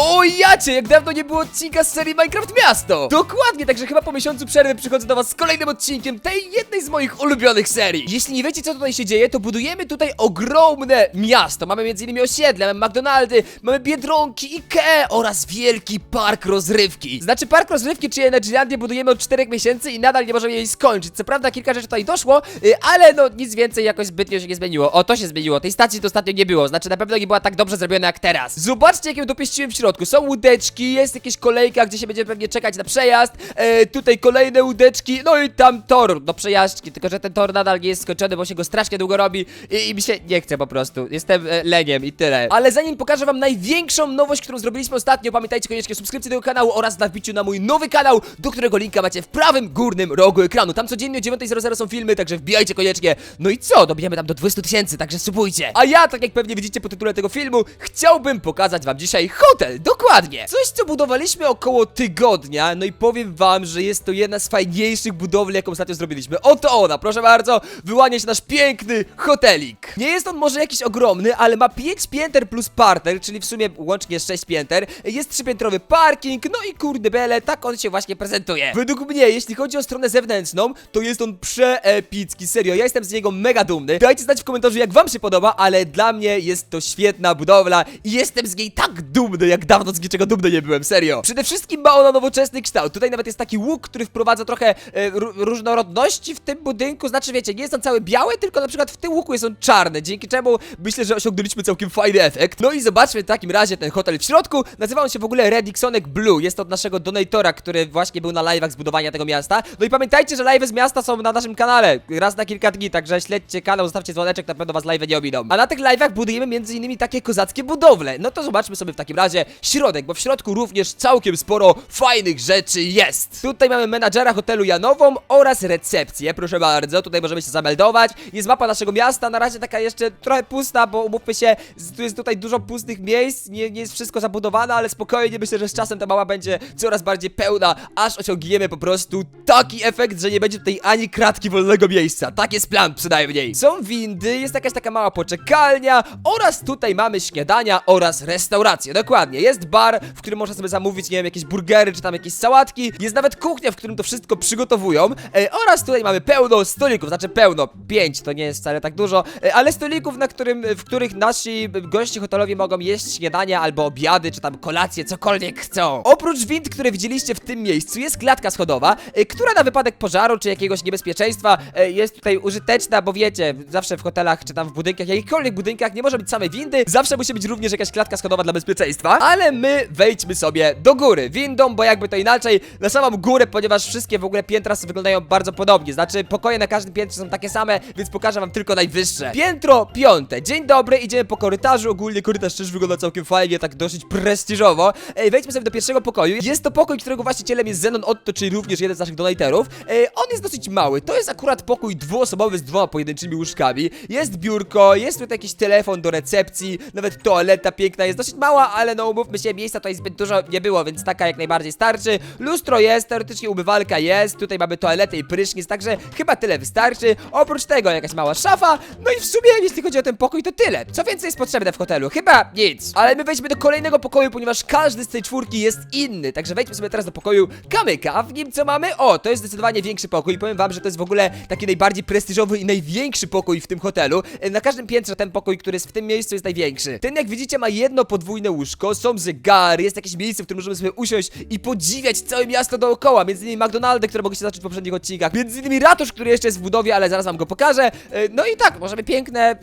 O jacie, jak dawno nie było odcinka z serii Minecraft Miasto! Dokładnie, także chyba po miesiącu przerwy przychodzę do was z kolejnym odcinkiem tej jednej z moich ulubionych serii. Jeśli nie wiecie co tutaj się dzieje, to budujemy tutaj ogromne miasto. Mamy m.in. osiedle, mamy McDonaldy, mamy Biedronki, Ikea oraz wielki park rozrywki. Znaczy park rozrywki czy Energylandię budujemy od 4 miesięcy i nadal nie możemy jej skończyć. Co prawda kilka rzeczy tutaj doszło, y, ale no nic więcej jakoś zbytnio się nie zmieniło. O, to się zmieniło. Tej stacji to ostatnio nie było. Znaczy na pewno nie była tak dobrze zrobiona jak teraz. Zobaczcie, jak ją dopieściłem w środku. Są łódeczki, jest jakieś kolejka, gdzie się będziemy pewnie czekać na przejazd. E, tutaj kolejne łódeczki, no i tam tor do przejażdżki. Tylko, że ten tor nadal nie jest skończony, bo się go strasznie długo robi i, i mi się nie chce po prostu. Jestem e, leniem i tyle. Ale zanim pokażę wam największą nowość, którą zrobiliśmy ostatnio, pamiętajcie koniecznie o subskrypcji tego kanału oraz na wbiciu na mój nowy kanał, do którego linka macie w prawym górnym rogu ekranu. Tam codziennie o 9.00 są filmy, także wbijajcie koniecznie. No i co? Dobijemy tam do 200 tysięcy, także subujcie. A ja, tak jak pewnie widzicie po tytule tego filmu, chciałbym pokazać wam dzisiaj hotel. Dokładnie. Coś, co budowaliśmy około tygodnia, no i powiem wam, że jest to jedna z fajniejszych budowli, jaką ostatnio zrobiliśmy. Oto ona, proszę bardzo, wyłania się nasz piękny hotelik. Nie jest on może jakiś ogromny, ale ma 5 pięter plus parter, czyli w sumie łącznie 6 pięter. Jest trzypiętrowy parking, no i kurde bele, tak on się właśnie prezentuje. Według mnie, jeśli chodzi o stronę zewnętrzną, to jest on przeepicki, serio, ja jestem z niego mega dumny. Dajcie znać w komentarzu, jak wam się podoba, ale dla mnie jest to świetna budowla i jestem z niej tak dumny, jak dawno z niczego dumny nie byłem, serio. Przede wszystkim ma ona nowoczesny kształt. Tutaj nawet jest taki łuk, który wprowadza trochę e, ró- różnorodności w tym budynku. Znaczy, wiecie, nie jest on cały biały, tylko na przykład w tym łuku jest on czarny, dzięki czemu myślę, że osiągnęliśmy całkiem fajny efekt. No i zobaczmy w takim razie ten hotel w środku. Nazywa on się w ogóle Redixonek Blue. Jest od naszego donatora, który właśnie był na live'ach z budowania tego miasta. No i pamiętajcie, że live'y z miasta są na naszym kanale raz na kilka dni, także śledźcie kanał, zostawcie dzwoneczek, na pewno was live'y nie ominą. A na tych live'ach budujemy innymi takie kozackie budowle. No to zobaczmy sobie w takim razie środek, bo w środku również całkiem sporo fajnych rzeczy jest. Tutaj mamy menadżera hotelu Janową oraz recepcję, proszę bardzo. Tutaj możemy się zameldować. Jest mapa naszego miasta, na razie taka jeszcze trochę pusta, bo umówmy się, tu jest tutaj dużo pustych miejsc, nie, nie jest wszystko zabudowane, ale spokojnie myślę, że z czasem ta mapa będzie coraz bardziej pełna, aż osiągniemy po prostu taki efekt, że nie będzie tutaj ani kratki wolnego miejsca. Tak jest plan przynajmniej. Są windy, jest jakaś taka mała poczekalnia oraz tutaj mamy śniadania oraz restaurację. Dokładnie, jest bar, w którym można sobie zamówić, nie wiem, jakieś burgery czy tam jakieś sałatki. Jest nawet kuchnia, w którym to wszystko przygotowują. E, oraz tutaj mamy pełno stolików, znaczy pełno, pięć, to nie jest wcale tak dużo, e, ale stolików, na którym, w których nasi goście hotelowi mogą jeść śniadania albo obiady, czy tam kolacje, cokolwiek chcą. Oprócz wind, które widzieliście w tym miejscu, jest klatka schodowa, e, która na wypadek pożaru czy jakiegoś niebezpieczeństwa e, jest tutaj użyteczna, bo wiecie, zawsze w hotelach czy tam w budynkach, jakichkolwiek budynkach nie może być same windy, zawsze musi być również jakaś klatka schodowa dla bezpieczeństwa, ale my wejdźmy sobie do góry. Windą, bo jakby to inaczej, na samą górę, ponieważ wszystkie w ogóle piętra wyglądają bardzo podobnie, znaczy pokoje na każdym piętrze są takie same, więc pokażę wam tylko najwyższe. Piętro piąte, dzień dobry, idziemy po korytarzu, ogólnie korytarz też wygląda całkiem fajnie, tak dosyć prestiżowo. Ej, wejdźmy sobie do pierwszego pokoju, jest to pokój, którego właścicielem jest Zenon Otto, czyli również jeden z naszych donatorów. Ej, on jest dosyć mały, to jest akurat pokój dwuosobowy z dwoma pojedynczymi łóżkami, jest biurko, jest tutaj jakiś telefon do recepcji, nawet toaleta piękna, jest dosyć mała, ale no umówmy się, miejsca tutaj zbyt dużo nie było, więc taka jak najbardziej starczy. Lustro jest, teoretycznie umywalka jest, tutaj mamy toaletę i prysznic, także chyba tyle wystarczy. Oprócz tego jakaś mała szafa, no i w sumie jeśli chodzi o ten pokój to tyle. Co więcej jest potrzebne w hotelu? Chyba nic. Ale my wejdźmy do kolejnego pokoju, ponieważ każdy z tej czwórki jest inny, także wejdźmy sobie teraz do pokoju kamyka, a w nim co mamy? O, to jest zdecydowanie większy pokój i powiem wam, że to jest w ogóle taki najbardziej prestiżowy i największy pokój w tym hotelu. E, Na każdym piętrze ten pokój, który jest w tym miejscu jest największy. Ten jak widzicie ma jedno podwójne łóżko, są zegary, jest jakieś miejsce, w którym możemy sobie usiąść i podziwiać całe miasto dookoła, między innymi McDonaldy, które mogliście zobaczyć w poprzednich odcinkach, między innymi ratusz, który jeszcze jest w budowie, ale zaraz wam go pokażę. E, No i tak, możemy piękne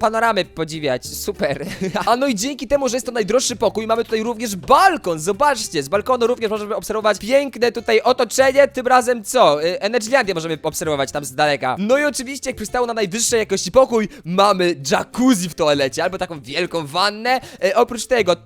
panoramy podziwiać, super. A no i dzięki temu, że jest to najdroższy pokój, mamy tutaj również balkon, zobaczcie, z balkonu również możemy obserwować piękne tutaj otoczenie, tym razem co? E, Energylandię możemy obserwować tam z daleka. No i oczywiście, jak przystało na najwyższej jakości pokój, mamy jacuzzi w toalecie, albo taką wielką wannę. E, oprócz tego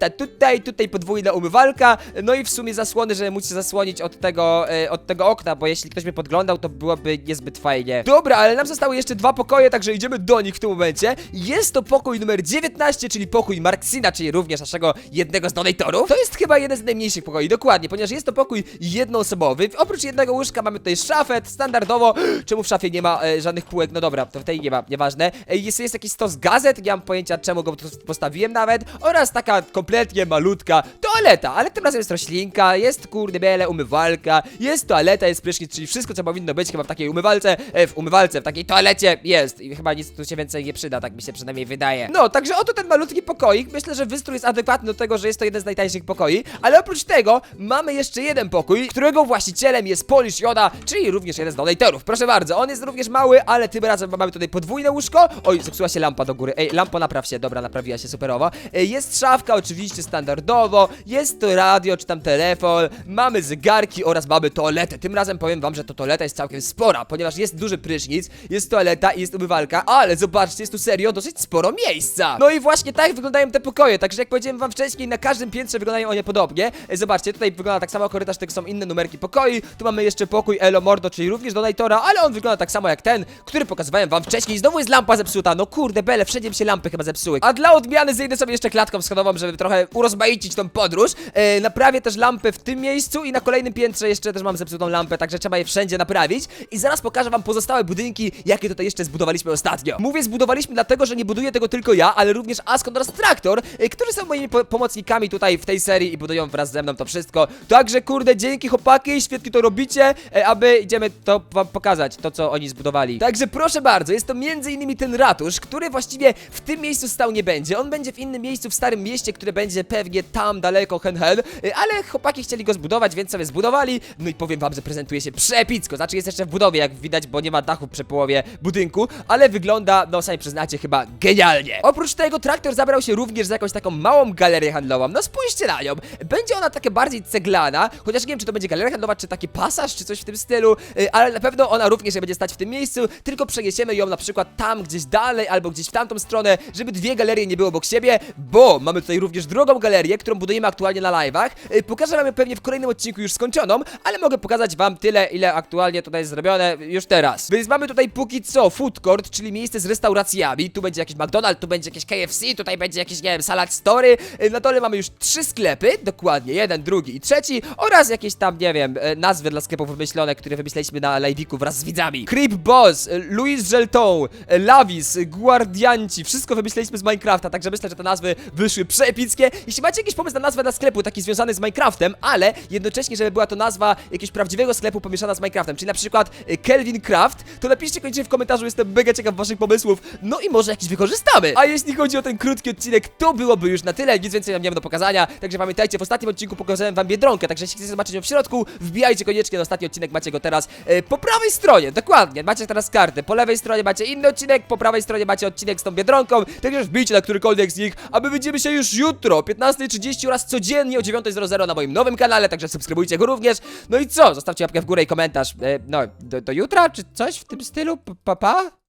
toaleta tutaj, tutaj podwójna umywalka, no i w sumie zasłony, żeby móc się zasłonić od tego, e, od tego okna, bo jeśli ktoś mnie podglądał, to byłoby niezbyt fajnie. Dobra, ale nam zostały jeszcze dwa pokoje, także idziemy do nich w tym momencie. Jest to pokój numer 19, czyli pokój Marksina, czyli również naszego jednego z donatorów. To jest chyba jeden z najmniejszych pokoi, dokładnie, ponieważ jest to pokój jednoosobowy. Oprócz jednego łóżka mamy tutaj szafę, standardowo. Czemu w szafie nie ma e, żadnych półek? No dobra, to w tej nie ma, nieważne. E, jest, jest jakiś stos gazet, nie mam pojęcia czemu go postawiłem nawet. Oraz taka kompletna kompletnie malutka toaleta, ale tym razem jest roślinka, jest kurde biele umywalka, jest toaleta, jest prysznic, czyli wszystko co powinno być chyba w takiej umywalce, e, w umywalce, w takiej toalecie jest i chyba nic tu się więcej nie przyda, tak mi się przynajmniej wydaje. No, także oto ten malutki pokoik, myślę, że wystrój jest adekwatny do tego, że jest to jeden z najtańszych pokoi, ale oprócz tego mamy jeszcze jeden pokój, którego właścicielem jest Polish Yoda, czyli również jeden z donatorów. Proszę bardzo, on jest również mały, ale tym razem mamy tutaj podwójne łóżko. Oj, zepsuła się lampa do góry. Ej, lampo napraw się, dobra, naprawiła się superowo. Ej, Jest szafka oczywiście standardowo, jest to radio czy tam telefon, mamy zegarki oraz mamy toaletę. Tym razem powiem wam, że to toaleta jest całkiem spora, ponieważ jest duży prysznic, jest toaleta i jest umywalka, ale zobaczcie, jest tu serio dosyć sporo miejsca. No i właśnie tak wyglądają te pokoje, także jak powiedziałem wam wcześniej, na każdym piętrze wyglądają one podobnie. E, Zobaczcie, tutaj wygląda tak samo korytarz, tylko są inne numerki pokoi. Tu mamy jeszcze pokój Elo Mordo, czyli również donatora, ale on wygląda tak samo jak ten, który pokazywałem wam wcześniej. Znowu jest lampa zepsuta. No kurde, bele, wszędzie mi się lampy chyba zepsuły. A dla odmiany zejdę sobie jeszcze klatką schodową, żeby trochę urozmaicić tą podróż. E, naprawię też lampy w tym miejscu i na kolejnym piętrze jeszcze też mam zepsutą lampę, także trzeba je wszędzie naprawić. I zaraz pokażę wam pozostałe budynki, jakie tutaj jeszcze zbudowaliśmy ostatnio. Mówię zbudowaliśmy dlatego, że nie buduję tego tylko ja, ale również Askon oraz Traktor, e, którzy są moimi po pomocnikami tutaj w tej serii i budują wraz ze mną to wszystko. Także kurde, dzięki chłopaki, świetnie to robicie, e, aby idziemy to wam pokazać, to co oni zbudowali. Także proszę bardzo, jest to między innymi ten ratusz, który właściwie w tym miejscu stał nie będzie. On będzie w innym miejscu, w starym mieście, które będzie pewnie tam daleko hen hen, e, ale chłopaki chcieli go zbudować, więc sobie zbudowali. No i powiem wam, że prezentuje się przepicko. Znaczy jest jeszcze w budowie, jak widać, bo nie ma dachu przy połowie budynku, ale wygląda, no sami przyznacie, chyba genialnie. Oprócz tego traktor zabrał się również za jakąś taką małą galerię handlową. No spójrzcie na nią. Będzie ona taka bardziej ceglana, chociaż nie wiem, czy to będzie galeria handlowa, czy taki pasaż, czy coś w tym stylu, y, ale na pewno ona również nie będzie stać w tym miejscu, tylko przeniesiemy ją na przykład tam, gdzieś dalej, albo gdzieś w tamtą stronę, żeby dwie galerie nie były obok siebie, bo mamy tutaj również drugą galerię, którą budujemy aktualnie na live'ach. Y, Pokażę wam ją pewnie w kolejnym odcinku już skończoną, ale mogę pokazać wam tyle, ile aktualnie tutaj jest zrobione już teraz. Więc mamy tutaj póki co food court, czyli miejsce z restauracjami. Tu będzie jakiś McDonald's, tu będzie jakieś KFC, tutaj będzie jakiś, nie wiem, salad story. Y, Na dole mamy już trzy sklepy, dokładnie, jeden, drugi i trzeci oraz jakieś tam, nie wiem, e, nazwy dla sklepów wymyślone, które wymyśliliśmy na live'iku wraz z widzami. Creep Boss, Louis Gelton, Lavis, Guardianci, wszystko wymyśliliśmy z Minecrafta, także myślę, że te nazwy wyszły Jeśli macie jakiś pomysł na nazwę dla sklepu, taki związany z Minecraftem, ale jednocześnie, żeby była to nazwa jakiegoś prawdziwego sklepu pomieszana z Minecraftem, czyli na przykład e, Kelvin Craft, to napiszcie koniecznie w komentarzu, jestem mega ciekaw waszych pomysłów, no i może jakiś wykorzystamy. A jeśli chodzi o ten krótki odcinek, to byłoby już na tyle, nic więcej nam nie ma do pokazania, także pamiętajcie, w ostatnim odcinku pokazałem wam Biedronkę, także jeśli chcecie zobaczyć ją w środku, wbijajcie koniecznie na ostatni odcinek, macie go teraz. E, po prawej stronie, dokładnie, macie teraz kartę, po lewej stronie macie inny odcinek, po prawej stronie macie odcinek z tą Biedronką, także wbijcie na którykolwiek z nich, a my widzimy się już jutro, 15.30 oraz codziennie o 9.00 na moim nowym kanale, także subskrybujcie go również, no i co, zostawcie łapkę w górę i komentarz, e, no, do, do jutra, czy coś w tym stylu, pa pa?